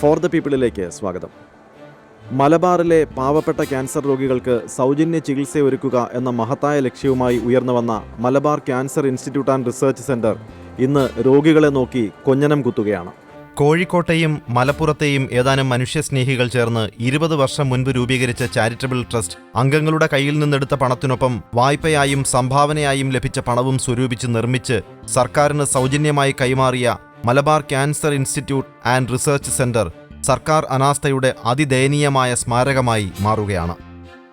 For the പീപ്പിളിലേക്ക് സ്വാഗതം. മലബാറിലെ പാവപ്പെട്ട ക്യാൻസർ രോഗികൾക്ക് സൗജന്യ ചികിത്സ ഒരുക്കുക എന്ന മഹത്തായ ലക്ഷ്യവുമായി ഉയർന്നു വന്ന Malabar cancer institute and research centre ഇന്ന് രോഗികളെ നോക്കി കൊഞ്ഞനം കുത്തുകയാണ്. കോഴിക്കോട്ടെയും മലപ്പുറത്തെയും ഏതാനും മനുഷ്യസ്നേഹികൾ ചേർന്ന് ഇരുപത് വർഷം മുൻപ് രൂപീകരിച്ച ചാരിറ്റബിൾ ട്രസ്റ്റ് അംഗങ്ങളുടെ കയ്യിൽ നിന്നെടുത്ത പണത്തിനൊപ്പം വായ്പയായും സംഭാവനയായും ലഭിച്ച പണവും സ്വരൂപിച്ച് നിർമ്മിച്ച് സർക്കാരിന് സൗജന്യമായി കൈമാറിയ Malabar cancer institute and research centre സർക്കാർ അനാസ്ഥയുടെ അതിദയനീയമായ സ്മാരകമായി മാറുകയാണ്.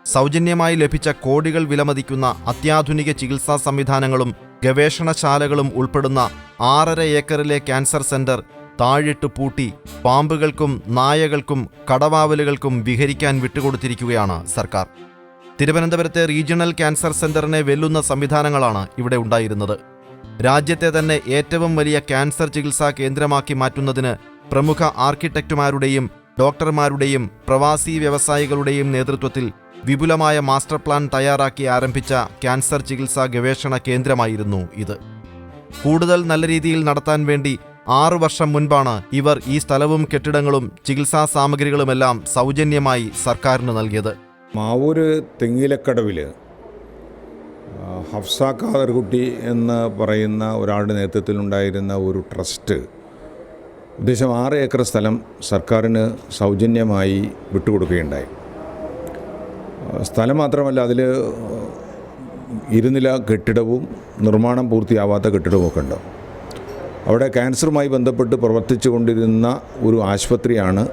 സൗജന്യമായി ലഭിച്ച കോടികൾ വിലമതിക്കുന്ന അത്യാധുനിക ചികിത്സാ സംവിധാനങ്ങളും ഗവേഷണശാലകളും ഉൾപ്പെടുന്ന ആറര ഏക്കറിലെ ക്യാൻസർ സെന്റർ താഴിട്ട് പൂട്ടി പാമ്പുകൾക്കും നായകൾക്കും കടവാവലുകൾക്കും വിഹരിക്കാൻ വിട്ടുകൊടുത്തിരിക്കുകയാണ് സർക്കാർ. തിരുവനന്തപുരത്തെ റീജിയണൽ ക്യാൻസർ സെന്ററിനെ വെല്ലുന്ന സംവിധാനങ്ങളാണ് ഇവിടെ ഉണ്ടായിരുന്നത്. രാജ്യത്തെ തന്നെ ഏറ്റവും വലിയ ക്യാൻസർ ചികിത്സാ കേന്ദ്രമാക്കി മാറ്റുന്നതിന് പ്രമുഖ ആർക്കിടെക്റ്റുമാരുടെയും ഡോക്ടർമാരുടെയും പ്രവാസി വ്യവസായികളുടെയും നേതൃത്വത്തിൽ വിപുലമായ മാസ്റ്റർ പ്ലാൻ തയ്യാറാക്കി ആരംഭിച്ച ക്യാൻസർ ചികിത്സാ ഗവേഷണ കേന്ദ്രമായിരുന്നു ഇത്. കൂടുതൽ നല്ല രീതിയിൽ നടത്താൻ വേണ്ടി ആറു വർഷം മുൻപാണ് ഇവർ ഈ സ്ഥലവും കെട്ടിടങ്ങളും ചികിത്സാ സാമഗ്രികളുമെല്ലാം സൗജന്യമായി സർക്കാരിന് നൽകിയത്. മാവൂര് തെങ്ങിലക്കടവിൽ ഹഫ്സ ഖാദർകുട്ടി എന്ന് പറയുന്ന ഒരാളുടെ നേതൃത്വത്തിലുണ്ടായിരുന്ന ഒരു ട്രസ്റ്റ് ഉദ്ദേശം ആറ് ഏക്കർ സ്ഥലം സർക്കാരിന് സൗജന്യമായി വിട്ടുകൊടുക്കുകയുണ്ടായി. സ്ഥലം മാത്രമല്ല അതിൽ ഇരുനില കെട്ടിടവും നിർമ്മാണം പൂർത്തിയാവാത്ത കെട്ടിടവുമൊക്കെ ഉണ്ട്. അവിടെ ക്യാൻസറുമായി ബന്ധപ്പെട്ട് പ്രവർത്തിച്ചു കൊണ്ടിരുന്ന ഒരു ആശുപത്രിയാണ്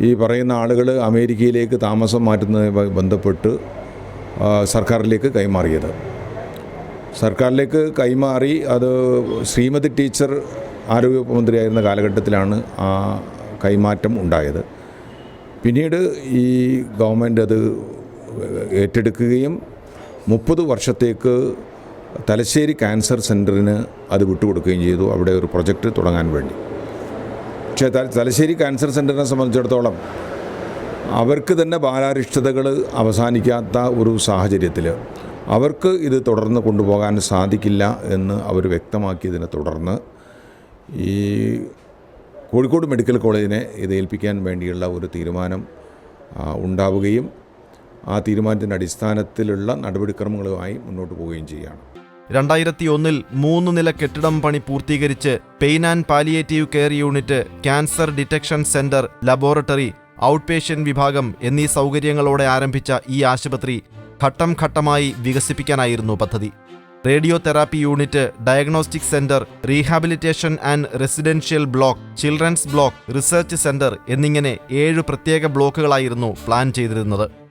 ഈ പറയുന്ന ആളുകൾ അമേരിക്കയിലേക്ക് താമസം മാറ്റുന്നതുമായി ബന്ധപ്പെട്ട് സർക്കാരിലേക്ക് കൈമാറിയത്. സർക്കാരിലേക്ക് കൈമാറി അത് ശ്രീമതി ടീച്ചർ ആരോഗ്യവകുപ്പ് മന്ത്രിയായിരുന്ന കാലഘട്ടത്തിലാണ് ആ കൈമാറ്റം ഉണ്ടായത്. പിന്നീട് ഈ ഗവൺമെന്റ് അത് ഏറ്റെടുക്കുകയും മുപ്പത് വർഷത്തേക്ക് തലശ്ശേരി ക്യാൻസർ സെന്ററിന് അത് വിട്ടുകൊടുക്കുകയും ചെയ്തു. അവിടെ ഒരു പ്രൊജക്റ്റ് തുടങ്ങാൻ വേണ്ടി. പക്ഷേ തലശ്ശേരി ക്യാൻസർ സെന്ററിനെ സംബന്ധിച്ചിടത്തോളം അവർക്ക് തന്നെ ബാലാരിഷ്ടതകൾ അവസാനിക്കാത്ത ഒരു സാഹചര്യത്തിൽ അവർക്ക് ഇത് തുടർന്ന് കൊണ്ടുപോകാൻ സാധിക്കില്ല എന്ന് അവർ വ്യക്തമാക്കിയതിനെ തുടർന്ന് ഈ കോഴിക്കോട് മെഡിക്കൽ കോളേജിനെ ഇത് ഏൽപ്പിക്കാൻ വേണ്ടിയുള്ള ഒരു തീരുമാനം ഉണ്ടാവുകയും ആ തീരുമാനത്തിന്റെ അടിസ്ഥാനത്തിലുള്ള നടപടിക്രമങ്ങളുമായി മുന്നോട്ട് പോവുകയും ചെയ്യുകയാണ്. രണ്ടായിരത്തി ഒന്നിൽ മൂന്ന് നില കെട്ടിടം പണി പൂർത്തീകരിച്ച് pain and palliative care unit cancer detection centre laboratory out patient വിഭാഗം എന്നീ സൗകര്യങ്ങളോടെ ആരംഭിച്ച ഈ ആശുപത്രി ഘട്ടം ഘട്ടമായി വികസിപ്പിക്കാനായിരുന്നു പദ്ധതി. Radiotherapy unit diagnostic centre rehabilitation and residential block children's block research centre എന്നിങ്ങനെ ഏഴ് പ്രത്യേക ബ്ലോക്കുകളായിരുന്നു പ്ലാൻ ചെയ്തിരുന്നത്.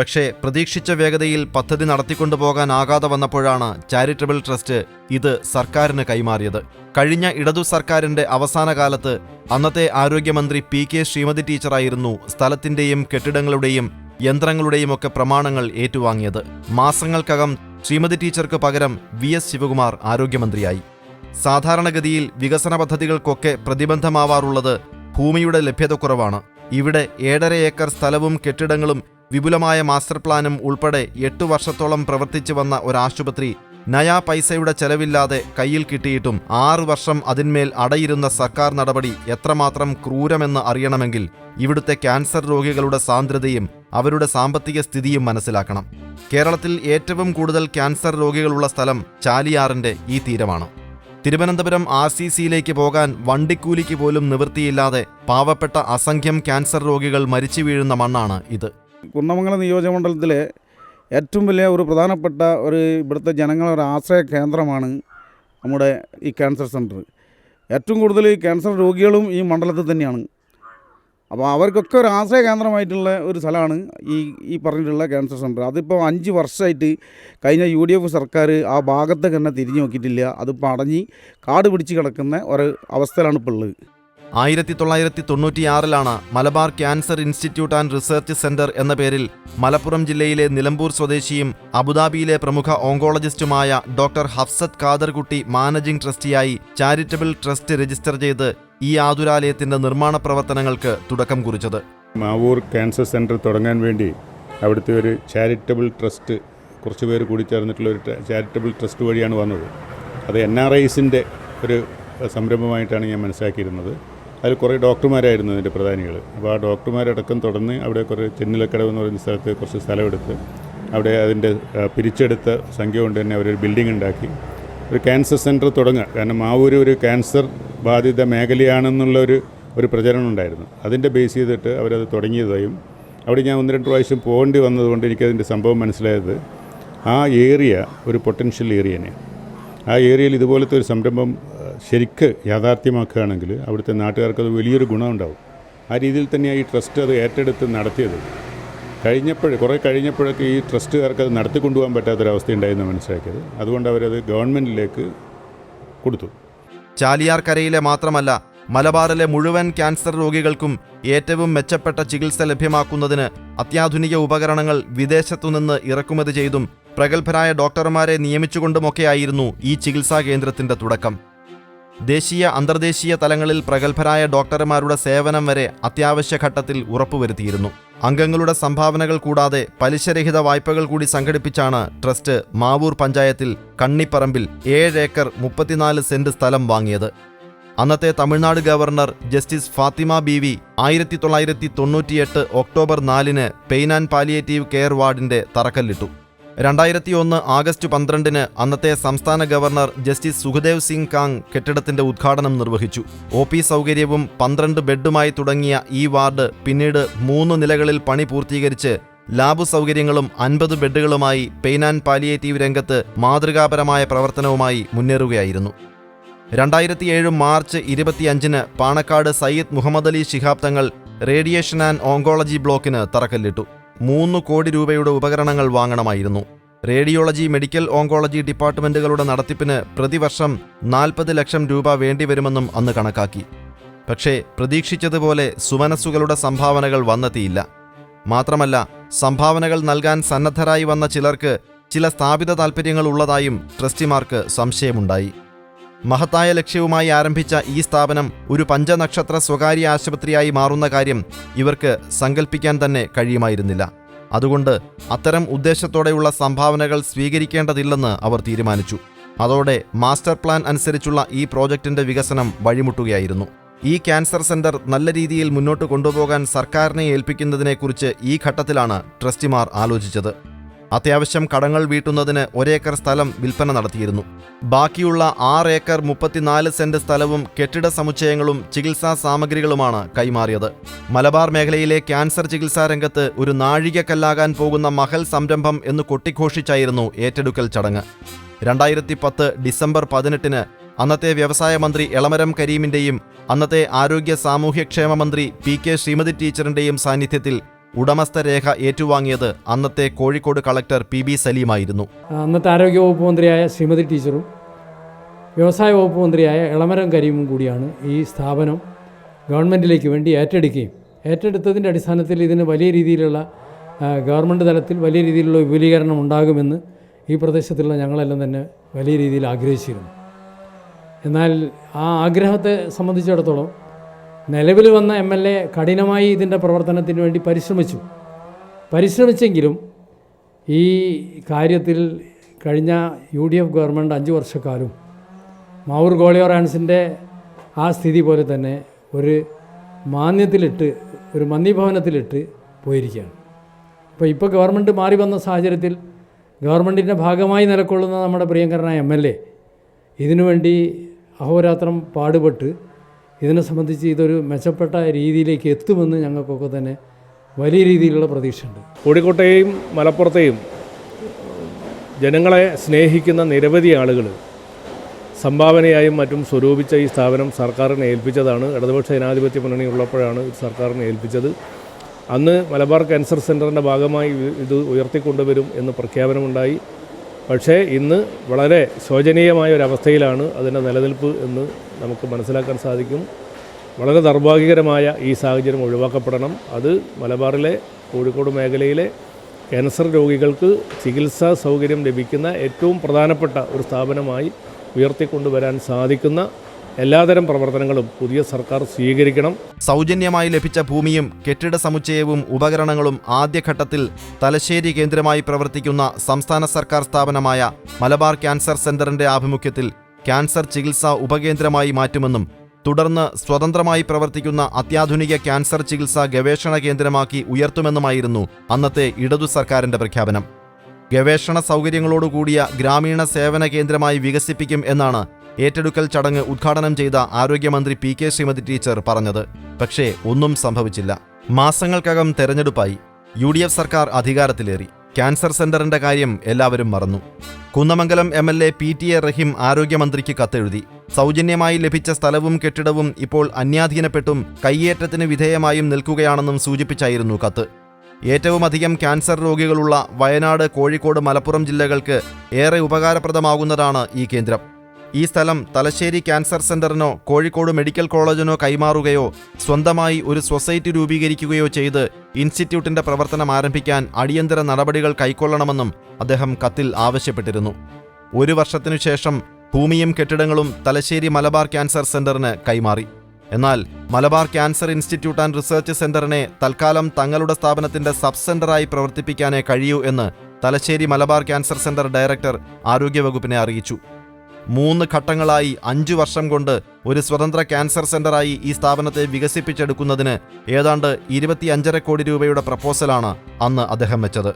പക്ഷേ പ്രതീക്ഷിച്ച വേഗതയിൽ പദ്ധതി നടത്തിക്കൊണ്ടുപോകാനാകാതെ വന്നപ്പോഴാണ് ചാരിറ്റബിൾ ട്രസ്റ്റ് ഇത് സർക്കാരിന് കൈമാറിയത്. കഴിഞ്ഞ ഇടതു സർക്കാരിന്റെ അവസാന കാലത്ത് അന്നത്തെ ആരോഗ്യമന്ത്രി പി കെ ശ്രീമതി ടീച്ചറായിരുന്നു സ്ഥലത്തിന്റെയും കെട്ടിടങ്ങളുടെയും യന്ത്രങ്ങളുടെയും ഒക്കെ പ്രമാണങ്ങൾ ഏറ്റുവാങ്ങിയത്. മാസങ്ങൾക്കകം ശ്രീമതി ടീച്ചർക്ക് പകരം വി എസ് ശിവകുമാർ ആരോഗ്യമന്ത്രിയായി. സാധാരണഗതിയിൽ വികസന പദ്ധതികൾക്കൊക്കെ പ്രതിബന്ധമാവാറുള്ളത് ഭൂമിയുടെ ലഭ്യതക്കുറവാണ്. ഇവിടെ ഏഴര ഏക്കർ സ്ഥലവും കെട്ടിടങ്ങളും വിപുലമായ മാസ്റ്റർ പ്ലാനും ഉൾപ്പെടെ എട്ടു വർഷത്തോളം പ്രവർത്തിച്ചു വന്ന ഒരാശുപത്രി നയാ പൈസയുടെ ചെലവില്ലാതെ കയ്യിൽ കിട്ടിയിട്ടും ആറു വർഷം അതിന്മേൽ അടയിരുന്ന സർക്കാർ നടപടി എത്രമാത്രം ക്രൂരമെന്ന് അറിയണമെങ്കിൽ ഇവിടുത്തെ ക്യാൻസർ രോഗികളുടെ സാന്ദ്രതയും അവരുടെ സാമ്പത്തിക സ്ഥിതിയും മനസ്സിലാക്കണം. കേരളത്തിൽ ഏറ്റവും കൂടുതൽ ക്യാൻസർ രോഗികളുള്ള സ്ഥലം ചാലിയാറിന്റെ ഈ തീരമാണ്. തിരുവനന്തപുരം ആർ സി സിയിലേക്ക് പോകാൻ വണ്ടിക്കൂലിക്ക് പോലും നിവൃത്തിയില്ലാതെ പാവപ്പെട്ട അസംഖ്യം ക്യാൻസർ രോഗികൾ മരിച്ചു വീഴുന്ന മണ്ണാണ് ഇത്. കുന്നമംഗലം നിയോജകമണ്ഡലത്തിലെ ഏറ്റവും വലിയ ഒരു പ്രധാനപ്പെട്ട ഒരു ഇവിടുത്തെ ഒരു ആശ്രയ കേന്ദ്രമാണ് നമ്മുടെ ഈ ക്യാൻസർ സെന്റർ. ഏറ്റവും കൂടുതൽ ക്യാൻസർ രോഗികളും ഈ മണ്ഡലത്തിൽ തന്നെയാണ്. അപ്പോൾ അവർക്കൊക്കെ ഒരു ആശ്രയ കേന്ദ്രമായിട്ടുള്ള ഒരു സ്ഥലമാണ് ഈ ഈ പറഞ്ഞിട്ടുള്ള ക്യാൻസർ സെന്റർ. അതിപ്പോൾ അഞ്ച് വർഷമായിട്ട് കഴിഞ്ഞ യു ഡി എഫ് സർക്കാർ ആ ഭാഗത്തേക്ക് തന്നെ തിരിഞ്ഞു നോക്കിയിട്ടില്ല. അതിപ്പോൾ അടഞ്ഞ് കാട് പിടിച്ച് കിടക്കുന്ന ഒരു അവസ്ഥയിലാണ് ഇപ്പോൾ ഉള്ളത്. ആയിരത്തി തൊള്ളായിരത്തി തൊണ്ണൂറ്റിയാറിലാണ് Malabar cancer institute and research centre എന്ന പേരിൽ മലപ്പുറം ജില്ലയിലെ നിലമ്പൂർ സ്വദേശിയും അബുദാബിയിലെ പ്രമുഖ ഓങ്കോളജിസ്റ്റുമായ ഡോക്ടർ ഹഫ്സത്ത് ഖാദർകുട്ടി മാനേജിംഗ് ട്രസ്റ്റിയായി ചാരിറ്റബിൾ ട്രസ്റ്റ് രജിസ്റ്റർ ചെയ്ത് ഈ ആതുരാലയത്തിന്റെ നിർമ്മാണ പ്രവർത്തനങ്ങൾക്ക് തുടക്കം കുറിച്ചത്. മാവൂർ ക്യാൻസർ സെന്റർ തുടങ്ങാൻ വേണ്ടി അവിടുത്തെ ഒരു ചാരിറ്റബിൾ ട്രസ്റ്റ് കുറച്ച് പേര് കൂടി ചേർന്നിട്ടുള്ള ഒരു ചാരിറ്റബിൾ ട്രസ്റ്റ് വഴിയാണ് വന്നത്. അത് എൻ ആർ ഐസിന്റെ ഒരു സംരംഭമായിട്ടാണ് ഞാൻ മനസ്സിലാക്കിയിരുന്നത്. അതിൽ കുറേ ഡോക്ടർമാരായിരുന്നു അതിന്റെ പ്രധാനികൾ. അപ്പോൾ ആ ഡോക്ടർമാരടക്കം തുടർന്ന് അവിടെ കുറേ ചെന്നിലക്കടവ് എന്ന് പറയുന്ന സ്ഥലത്ത് കുറച്ച് സ്ഥലമെടുത്ത് അവിടെ അതിന്റെ പിരിച്ചെടുത്ത സംഖ്യ കൊണ്ട് തന്നെ അവരൊരു ബിൽഡിംഗ് ഉണ്ടാക്കി. ഒരു ക്യാൻസർ സെന്റർ തുടങ്ങുക കാരണം ആ ഒരു ഒരു ക്യാൻസർ ബാധിത മേഖലയാണെന്നുള്ള ഒരു ഒരു പ്രചരണം ഉണ്ടായിരുന്നു. അതിന്റെ ബേസ് ചെയ്തിട്ട് അവരത് തുടങ്ങിയതായും അവിടെ ഞാൻ ഒന്ന് രണ്ട് പ്രാവശ്യം പോകേണ്ടി വന്നതുകൊണ്ട് എനിക്കതിന്റെ സംഭവം മനസ്സിലായത് ആ ഏരിയ ഒരു പൊട്ടൻഷ്യൽ ഏരിയനെ ആ ഏരിയയിൽ ഇതുപോലത്തെ ഒരു സംരംഭം ശരിക്ക് യാഥാർത്ഥ്യമാക്കുകയാണെങ്കിൽ അവിടുത്തെ നാട്ടുകാർക്ക് അത് വലിയൊരു ഗുണമുണ്ടാവും. ആ രീതിയിൽ തന്നെയാണ് ഈ ട്രസ്റ്റ് അത് ഏറ്റെടുത്ത് നടത്തിയത്. കഴിഞ്ഞപ്പോൾ കുറേ കഴിഞ്ഞപ്പോഴൊക്കെ ഈ ട്രസ്റ്റുകാർക്ക് അത് നടത്തിക്കൊണ്ടുപോകാൻ പറ്റാത്തൊരവസ്ഥ ഉണ്ടായിരുന്നു മനസ്സിലാക്കിയത്. അതുകൊണ്ട് അവരത് ഗവൺമെന്റിലേക്ക് കൊടുത്തു. ചാലിയാർക്കരയിലെ മാത്രമല്ല മലബാറിലെ മുഴുവൻ ക്യാൻസർ രോഗികൾക്കും ഏറ്റവും മെച്ചപ്പെട്ട ചികിത്സ ലഭ്യമാക്കുന്നതിന് അത്യാധുനിക ഉപകരണങ്ങൾ വിദേശത്തുനിന്ന് ഇറക്കുമതി ചെയ്തും പ്രഗത്ഭരായ ഡോക്ടർമാരെ നിയമിച്ചുകൊണ്ടുമൊക്കെയായിരുന്നു ഈ ചികിത്സാ കേന്ദ്രത്തിന്റെ തുടക്കം. ദേശീയ അന്തർദേശീയ തലങ്ങളിൽ പ്രഗത്ഭരായ ഡോക്ടർമാരുടെ സേവനം വരെ അത്യാവശ്യ ഘട്ടത്തിൽ ഉറപ്പുവരുത്തിയിരുന്നു. അംഗങ്ങളുടെ സംഭാവനകൾ കൂടാതെ പലിശരഹിത വായ്പകൾ കൂടി സംഘടിപ്പിച്ചാണ് ട്രസ്റ്റ് മാവൂർ പഞ്ചായത്തിൽ കണ്ണിപ്പറമ്പിൽ ഏഴ് ഏക്കർ മുപ്പത്തിനാല് സെന്റ് സ്ഥലം വാങ്ങിയത്. അന്നത്തെ Tamil Nadu governor justice Fathima B V ആയിരത്തി തൊള്ളായിരത്തി തൊണ്ണൂറ്റിയെട്ട് ഒക്ടോബർ നാലിന് പെയിൻ ആൻഡ് പാലിയേറ്റീവ് കെയർ വാർഡിന്റെ തറക്കല്ലിട്ടു. രണ്ടായിരത്തി ഒന്ന് ആഗസ്റ്റ് പന്ത്രണ്ടിന് അന്നത്തെ സംസ്ഥാന ഗവർണർ ജസ്റ്റിസ് സുഖദേവ് സിംഗ് കാങ് കെട്ടിടത്തിന്റെ ഉദ്ഘാടനം നിർവഹിച്ചു. ഒ പി സൗകര്യവും പന്ത്രണ്ട് ബെഡുമായി തുടങ്ങിയ ഈ വാർഡ് പിന്നീട് മൂന്ന് നിലകളിൽ പണി പൂർത്തീകരിച്ച് ലാബ് സൗകര്യങ്ങളും അൻപത് ബെഡുകളുമായി പെയിൻ ആൻഡ് പാലിയേറ്റീവ് രംഗത്ത് മാതൃകാപരമായ പ്രവർത്തനവുമായി മുന്നേറുകയായിരുന്നു. രണ്ടായിരത്തി ഏഴ് മാർച്ച് ഇരുപത്തിയഞ്ചിന് Panakkad Sayyid Muhammad Ali Shihab Thangal radiation and oncology ബ്ലോക്കിന് തറക്കല്ലിട്ടു. മൂന്ന് കോടി രൂപയുടെ ഉപകരണങ്ങൾ വാങ്ങണമായിരുന്നു. റേഡിയോളജി മെഡിക്കൽ ഓങ്കോളജി ഡിപ്പാർട്ട്മെന്റുകളുടെ നടത്തിപ്പിന് പ്രതിവർഷം നാൽപ്പത് ലക്ഷം രൂപ വേണ്ടിവരുമെന്നും അന്ന് കണക്കാക്കി. പക്ഷേ പ്രതീക്ഷിച്ചതുപോലെ സുമനസ്സുകളുടെ സംഭാവനകൾ വന്നെത്തിയില്ല. മാത്രമല്ല സംഭാവനകൾ നൽകാൻ സന്നദ്ധരായി വന്ന ചിലർക്ക് ചില സ്ഥാപിത താൽപ്പര്യങ്ങൾ ഉള്ളതായും ട്രസ്റ്റിമാർക്ക് സംശയമുണ്ടായി. മഹത്തായ ലക്ഷ്യവുമായി ആരംഭിച്ച ഈ സ്ഥാപനം ഒരു പഞ്ചനക്ഷത്ര സ്വകാര്യ ആശുപത്രിയായി മാറുന്ന കാര്യം ഇവർക്ക് സങ്കല്പിക്കാൻ തന്നെ കഴിയുമായിരുന്നില്ല. അതുകൊണ്ട് അത്തരം ഉദ്ദേശത്തോടെയുള്ള സംഭാവനകൾ സ്വീകരിക്കേണ്ടതില്ലെന്ന് അവർ തീരുമാനിച്ചു. അതോടെ മാസ്റ്റർ പ്ലാൻ അനുസരിച്ചുള്ള ഈ പ്രോജക്റ്റിന്റെ വികസനം വഴിമുട്ടുകയായിരുന്നു. ഈ ക്യാൻസർ സെന്റർ നല്ല രീതിയിൽ മുന്നോട്ട് കൊണ്ടുപോകാൻ സർക്കാരിനെ ഏൽപ്പിക്കുന്നതിനെക്കുറിച്ച് ഈ ഘട്ടത്തിലാണ് ട്രസ്റ്റിമാർ ആലോചിച്ചത്. അത്യാവശ്യം കടങ്ങൾ വീട്ടുന്നതിന് ഒരേക്കർ സ്ഥലം വിൽപ്പന നടത്തിയിരുന്നു. ബാക്കിയുള്ള ആറ് ഏക്കർ മുപ്പത്തിനാല് സെന്റ് സ്ഥലവും കെട്ടിട സമുച്ചയങ്ങളും ചികിത്സാ സാമഗ്രികളുമാണ് കൈമാറിയത്. മലബാർ മേഖലയിലെ ക്യാൻസർ ചികിത്സാ രംഗത്ത് ഒരു നാഴികക്കല്ലാകാൻ പോകുന്ന മഹൽ സംരംഭം എന്ന് കൊട്ടിഘോഷിച്ചായിരുന്നു ഏറ്റെടുക്കൽ ചടങ്ങ്. രണ്ടായിരത്തി പത്ത് ഡിസംബർ പതിനെട്ടിന് അന്നത്തെ വ്യവസായ മന്ത്രി എളമരം കരീമിന്റെയും അന്നത്തെ ആരോഗ്യ സാമൂഹ്യക്ഷേമ മന്ത്രി പി കെ ശ്രീമതി ടീച്ചറിന്റെയും സാന്നിധ്യത്തിൽ ഉടമസ്ഥ രേഖ ഏറ്റുവാങ്ങിയത് അന്നത്തെ കോഴിക്കോട് കളക്ടർ പി ബി സലീമായിരുന്നു. അന്നത്തെ ആരോഗ്യവകുപ്പ് മന്ത്രിയായ ശ്രീമതി ടീച്ചറും വ്യവസായ വകുപ്പ് മന്ത്രിയായ ഇളമരം കരീമും കൂടിയാണ് ഈ സ്ഥാപനം ഗവൺമെന്റിലേക്ക് വേണ്ടി ഏറ്റെടുക്കുകയും. ഏറ്റെടുത്തതിന്റെ അടിസ്ഥാനത്തിൽ ഇതിന് വലിയ രീതിയിലുള്ള ഗവൺമെന്റ് തലത്തിൽ വലിയ രീതിയിലുള്ള വിപുലീകരണം ഉണ്ടാകുമെന്ന് ഈ പ്രദേശത്തുള്ള ഞങ്ങളെല്ലാം തന്നെ വലിയ രീതിയിൽ ആഗ്രഹിച്ചിരുന്നു. എന്നാൽ ആ ആഗ്രഹത്തെ സംബന്ധിച്ചിടത്തോളം നിലവിൽ വന്ന എം എൽ എ കഠിനമായി ഇതിന്റെ പ്രവർത്തനത്തിന് വേണ്ടി പരിശ്രമിച്ചു. പരിശ്രമിച്ചെങ്കിലും ഈ കാര്യത്തിൽ കഴിഞ്ഞ യു ഡി എഫ് ഗവൺമെന്റ് അഞ്ച് വർഷക്കാലം മാവൂർ ഗോളിയോറാൻസിന്റെ ആ സ്ഥിതി പോലെ തന്നെ ഒരു മാന്യത്തിലിട്ട് ഒരു മന്ദിഭവനത്തിലിട്ട് പോയിരിക്കുകയാണ്. അപ്പോൾ ഇപ്പോൾ ഗവൺമെന്റ് മാറി വന്ന സാഹചര്യത്തിൽ ഗവൺമെന്റിന്റെ ഭാഗമായി നിലകൊള്ളുന്ന നമ്മുടെ പ്രിയങ്കരനായ എം എൽ എ ഇതിനുവേണ്ടി അഹോരാത്രം പാടുപെട്ട് ഇതിനെ സംബന്ധിച്ച് ഇതൊരു മെച്ചപ്പെട്ട രീതിയിലേക്ക് എത്തുമെന്ന് ഞങ്ങൾക്കൊക്കെ തന്നെ വലിയ രീതിയിലുള്ള പ്രതീക്ഷയുണ്ട്. കോഴിക്കോട്ടെയും മലപ്പുറത്തെയും ജനങ്ങളെ സ്നേഹിക്കുന്ന നിരവധി ആളുകൾ സംഭാവനയായും മറ്റും സ്വരൂപിച്ച ഈ സ്ഥാപനം സർക്കാരിനെ ഏൽപ്പിച്ചതാണ്. ഇടതുപക്ഷ ജനാധിപത്യ മുന്നണി ഉള്ളപ്പോഴാണ് സർക്കാരിനെ ഏൽപ്പിച്ചത്. അന്ന് മലബാർ ക്യാൻസർ സെന്ററിന്റെ ഭാഗമായി ഇത് ഉയർത്തിക്കൊണ്ടുവരും എന്ന് പ്രഖ്യാപനമുണ്ടായി. പക്ഷേ ഇന്ന് വളരെ ശോചനീയമായ അവസ്ഥയിലാണ് അതിന്റെ നിലനിൽപ്പ് എന്ന് നമുക്ക് മനസ്സിലാക്കാൻ സാധിക്കും. വളരെ ദൗർഭാഗ്യകരമായ ഈ സാഹചര്യം ഒഴിവാക്കപ്പെടണം. അത് മലബാറിലെ കോഴിക്കോട് മേഖലയിലെ ക്യാൻസർ രോഗികൾക്ക് ചികിത്സാ സൗകര്യം ലഭിക്കുന്ന ഏറ്റവും പ്രധാനപ്പെട്ട ഒരു സ്ഥാപനമായി ഉയർത്തിക്കൊണ്ടുവരാൻ സാധിക്കുന്ന എല്ലാതരം പ്രവർത്തനങ്ങളും പുതിയ സർക്കാർ സ്വീകരിക്കണം. സൗജന്യമായി ലഭിച്ച ഭൂമിയും കെട്ടിട സമുച്ചയവും ഉപകരണങ്ങളും ആദ്യഘട്ടത്തിൽ തലശ്ശേരി കേന്ദ്രമായി പ്രവർത്തിക്കുന്ന സംസ്ഥാന സർക്കാർ സ്ഥാപനമായ മലബാർ ക്യാൻസർ സെന്ററിന്റെ ആഭിമുഖ്യത്തിൽ ക്യാൻസർ ചികിത്സാ ഉപകേന്ദ്രമായി മാറ്റുമെന്നും തുടർന്ന് സ്വതന്ത്രമായി പ്രവർത്തിക്കുന്ന അത്യാധുനിക ക്യാൻസർ ചികിത്സാ ഗവേഷണ കേന്ദ്രമാക്കി ഉയർത്തുമെന്നുമായിരുന്നു അന്നത്തെ ഇടതു സർക്കാരിന്റെ പ്രഖ്യാപനം. ഗവേഷണ സൗകര്യങ്ങളോടുകൂടിയ ഗ്രാമീണ സേവന കേന്ദ്രമായി വികസിപ്പിക്കും എന്നാണ് ഏറ്റെടുക്കൽ ചടങ്ങ് ഉദ്ഘാടനം ചെയ്ത ആരോഗ്യമന്ത്രി പി കെ ശ്രീമതി ടീച്ചർ പറഞ്ഞത് പക്ഷേ ഒന്നും സംഭവിച്ചില്ല. മാസങ്ങൾക്കകം തെരഞ്ഞെടുപ്പായി. യു ഡി എഫ് സർക്കാർ അധികാരത്തിലേറി. ക്യാൻസർ സെന്ററിന്റെ കാര്യം എല്ലാവരും മറന്നു. Kunnamangalam M L A P T A Raheem ആരോഗ്യമന്ത്രിക്ക് കത്തെഴുതി. സൗജന്യമായി ലഭിച്ച സ്ഥലവും കെട്ടിടവും ഇപ്പോൾ അന്യാധീനപ്പെട്ടും കയ്യേറ്റത്തിന് വിധേയമായും നിൽക്കുകയാണെന്നും സൂചിപ്പിച്ചായിരുന്നു കത്ത്. ഏറ്റവുമധികം ക്യാൻസർ രോഗികളുള്ള വയനാട് കോഴിക്കോട് മലപ്പുറം ജില്ലകൾക്ക് ഏറെ ഉപകാരപ്രദമാകുന്നതാണ് ഈ കേന്ദ്രം. ഈ സ്ഥലം തലശ്ശേരി ക്യാൻസർ സെന്ററിനോ കോഴിക്കോട് മെഡിക്കൽ കോളേജിനോ കൈമാറുകയോ സ്വന്തമായി ഒരു സൊസൈറ്റി രൂപീകരിക്കുകയോ ചെയ്ത് ഇൻസ്റ്റിറ്റ്യൂട്ടിന്റെ പ്രവർത്തനം ആരംഭിക്കാൻ അടിയന്തര നടപടികൾ കൈക്കൊള്ളണമെന്നും അദ്ദേഹം കത്തിൽ ആവശ്യപ്പെട്ടിരുന്നു. ഒരു വർഷത്തിനു ശേഷം ഭൂമിയും കെട്ടിടങ്ങളും തലശ്ശേരി മലബാർ ക്യാൻസർ സെന്ററിന് കൈമാറി. എന്നാൽ Malabar cancer institute and research സെന്ററിനെ തൽക്കാലം തങ്ങളുടെ സ്ഥാപനത്തിന്റെ സബ് സെന്ററായി പ്രവർത്തിപ്പിക്കാനേ കഴിയൂ എന്ന് Thalassery Malabar cancer centre director ആരോഗ്യവകുപ്പിനെ അറിയിച്ചു. മൂന്ന് ഘട്ടങ്ങളായി അഞ്ചു വർഷം കൊണ്ട് ഒരു സ്വതന്ത്ര ക്യാൻസർ സെന്ററായി ഈ സ്ഥാപനത്തെ വികസിപ്പിച്ചെടുക്കുന്നതിന് ഏതാണ്ട് ഇരുപത്തിയഞ്ചര കോടി രൂപയുടെ പ്രപ്പോസലാണ് അന്ന് അദ്ദേഹം വെച്ചത്.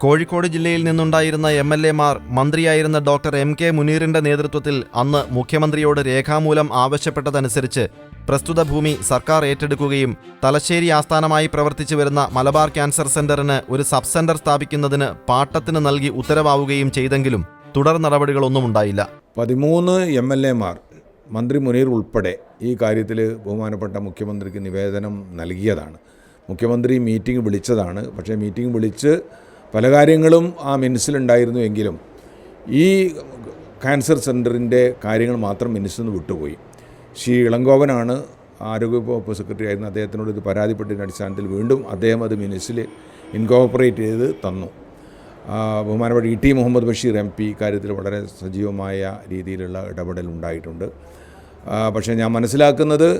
കോഴിക്കോട് ജില്ലയിൽ നിന്നുണ്ടായിരുന്ന എം എൽ എമാർ മന്ത്രിയായിരുന്ന ഡോക്ടർ എം കെ മുനീറിന്റെ നേതൃത്വത്തിൽ അന്ന് മുഖ്യമന്ത്രിയോട് രേഖാമൂലം ആവശ്യപ്പെട്ടതനുസരിച്ച് പ്രസ്തുത ഭൂമി സർക്കാർ ഏറ്റെടുക്കുകയും തലശ്ശേരി ആസ്ഥാനമായി പ്രവർത്തിച്ചു വരുന്ന മലബാർ ക്യാൻസർ സെന്ററിന് ഒരു സബ് സെന്റർ സ്ഥാപിക്കുന്നതിന് പാട്ടത്തിന് നൽകി ഉത്തരവാവുകയും ചെയ്തെങ്കിലും തുടർ നടപടികളൊന്നും ഉണ്ടായില്ല. പതിമൂന്ന് എം എൽ എമാർ മന്ത്രി മുനീർ ഉൾപ്പെടെ ഈ കാര്യത്തിൽ ബഹുമാനപ്പെട്ട മുഖ്യമന്ത്രിക്ക് നിവേദനം നൽകിയതാണ്. മുഖ്യമന്ത്രി മീറ്റിംഗ് വിളിച്ചതാണ്. പക്ഷേ മീറ്റിംഗ് വിളിച്ച് പല കാര്യങ്ങളും ആ മിനിസിലുണ്ടായിരുന്നു എങ്കിലും ഈ ക്യാൻസർ സെന്ററിന്റെ കാര്യങ്ങൾ മാത്രം മിനിസിൽ നിന്ന് വിട്ടുപോയി. ശ്രീ ഇളങ്കോവനാണ് ആരോഗ്യവകുപ്പ് സെക്രട്ടറി ആയിരുന്നു അദ്ദേഹത്തിനോട് ഇത് പരാതിപ്പെട്ടതിന്റെ അടിസ്ഥാനത്തിൽ വീണ്ടും അദ്ദേഹം അത് മിനിസിൽ ഇൻകോപ്പറേറ്റ് ചെയ്ത് തന്നു. ബഹുമാനപ്പെട്ട E T Muhammad Basheer M P കാര്യത്തിൽ വളരെ സജീവമായ രീതിയിലുള്ള ഇടപെടൽ ഉണ്ടായിട്ടുണ്ട്. പക്ഷേ ഞാൻ മനസ്സിലാക്കുന്നത്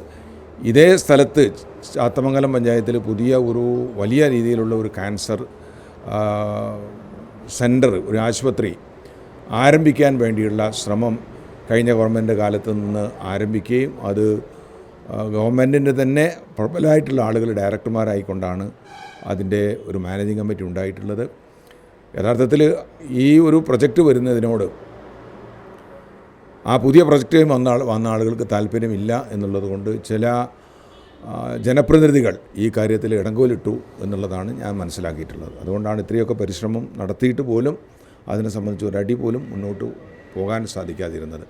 ഇതേ സ്ഥലത്ത് ചാത്തമംഗലം പഞ്ചായത്തിൽ പുതിയ ഒരു വലിയ രീതിയിലുള്ള ഒരു ക്യാൻസർ സെന്റർ ഒരു ആശുപത്രി ആരംഭിക്കാൻ വേണ്ടിയുള്ള ശ്രമം കഴിഞ്ഞ ഗവൺമെന്റ് കാലത്ത് നിന്ന് ആരംഭിക്കുകയും അത് ഗവൺമെന്റിന്റെ തന്നെ പ്രബലമായിട്ടുള്ള ആളുകൾ ഡയറക്ടർമാരായിക്കൊണ്ടാണ് അതിന്റെ ഒരു മാനേജിങ് കമ്മിറ്റി ഉണ്ടായിട്ടുള്ളത്. യഥാർത്ഥത്തിൽ ഈ ഒരു പ്രൊജക്റ്റ് വരുന്നതിനോട് ആ പുതിയ പ്രൊജക്റ്റ് വന്ന ആൾ വന്ന ആളുകൾക്ക് താല്പര്യമില്ല എന്നുള്ളത് കൊണ്ട് ചില ജനപ്രതിനിധികൾ ഈ കാര്യത്തിൽ ഇടങ്കോലിട്ടു എന്നുള്ളതാണ് ഞാൻ മനസ്സിലാക്കിയിട്ടുള്ളത്. അതുകൊണ്ടാണ് ഇത്രയൊക്കെ പരിശ്രമം നടത്തിയിട്ട് പോലും അതിനെ സംബന്ധിച്ച് ഒരടി പോലും മുന്നോട്ട് പോകാൻ സാധിക്കാതിരുന്നത്.